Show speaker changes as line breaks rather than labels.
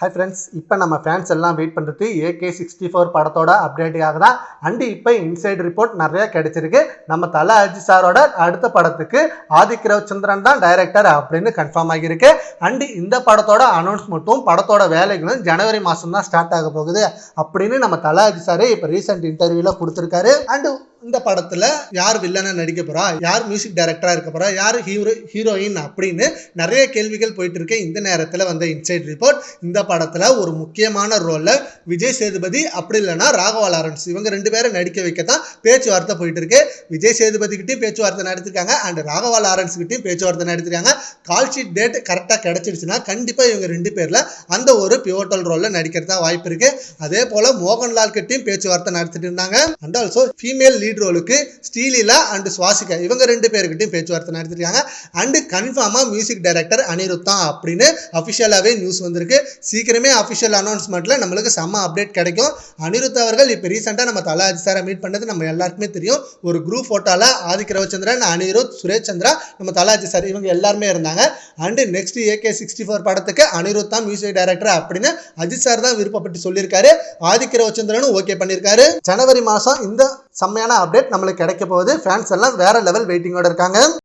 Hi friends இப்போ நம்ம fans எல்லாம் வெயிட் பண்ணுறது ஏகே சிக்ஸ்டி ஃபோர் படத்தோட அப்டேட்டுக்காக தான் அண்டு இப்போ இன்சைட் ரிப்போர்ட் நிறைய கிடைச்சிருக்கு. நம்ம தல அஜி சாரோட அடுத்த படத்துக்கு ஆதிக் ரவிச்சந்திரன் தான் டைரக்டர் அப்படின்னு கன்ஃபார்ம் ஆகியிருக்கு. அண்டு இந்த படத்தோட அனௌன்ஸ்மெண்ட்டும் படத்தோட வேலைகளும் ஜனவரி மாதம் தான் ஸ்டார்ட் ஆக போகுது அப்படின்னு நம்ம தல அஜி சாரே இப்போ ரீசெண்ட் இன்டர்வியூவில் கொடுத்துருக்காரு. அண்டு இந்த படத்துல யார் வில்லனா நடிக்க போறா? யார் மியூசிக் டைரக்டரா இருக்க போறா? யார் ஹீரோ ஹீரோயின் அப்படின்னு நிறைய கேள்விகள் போயிட்டு இருக்கு. இந்த நேரத்தில் வந்த இன்சைட் ரிப்போர்ட் இந்த படத்துல ஒரு முக்கியமான ரோல்ல விஜய் சேதுபதி அப்படி இல்லைன்னா ராகவா லாரன்ஸ் இவங்க ரெண்டு பேரும் நடிக்க வைக்க தான் பேச்சுவார்த்தை போயிட்டு இருக்கு. விஜய் சேதுபதி கிட்டயும் பேச்சுவார்த்தை நடத்திருக்காங்க. அண்ட் ராகவா லாரன்ஸ் கிட்டயும் பேச்சுவார்த்தை நடத்திருக்காங்க. கால் ஷீட் டேட் கரெக்டாக கிடைச்சிருச்சுன்னா கண்டிப்பா இவங்க ரெண்டு பேர்ல அந்த ஒரு பியோட்டல் ரோல்ல நடிக்கிறதா வாய்ப்பு இருக்கு. அதே போல மோகன்லால் கிட்டையும் பேச்சுவார்த்தை நடத்திட்டு இருந்தாங்க. அண்ட் ஆல்சோ ஃபீமேல் ரோலுக்கு ஸ்ரீலீலா அண்ட் சுவாசிகா இவங்க ரெண்டு பேர்கிட்டையும் பேச்சுவார்த்தை நடத்திருக்காங்க. அண்டு கன்ஃபார்மாக மியூசிக் டைரக்டர் அனிருத்தா அப்படின்னு அஃபிஷியலாகவே நியூஸ் வந்திருக்கு. சீக்கிரமே அஃபிஷியல் அனௌன்ஸ்மெண்ட்டில் நம்மளுக்கு செம்ம அப்டேட் கிடைக்கும். அனிருத் அவர்கள் இப்போ ரீசெண்டாக நம்ம தலாஜி சாரை மீட் பண்ணது நம்ம எல்லாருக்குமே தெரியும். ஒரு குரூப் ஃபோட்டோவில் ஆதிக்க ரவிச்சந்திரன் அனிருத் சுரேஷ் சந்திரா நம்ம தலாஜி சார் இவங்க எல்லாருமே இருந்தாங்க. And next AK sixty four படத்துக்கு அனிருத் தான் மியூசிக் டைரக்டர் அப்படின்னு அஜித் சார் தான் விருப்பப்பட்டு சொல்லியிருக்காரு. ஆதிக்கிரவச்சந்திரனும் ஓகே பண்ணியிருக்காரு. ஜனவரி மாதம் இந்த செம்மையான அப்டேட் நம்மளுக்கு கிடைக்க போகுது. ஃபேன்ஸ் எல்லாம் வேற லெவல் வெயிட்டிங்கோட இருக்காங்க.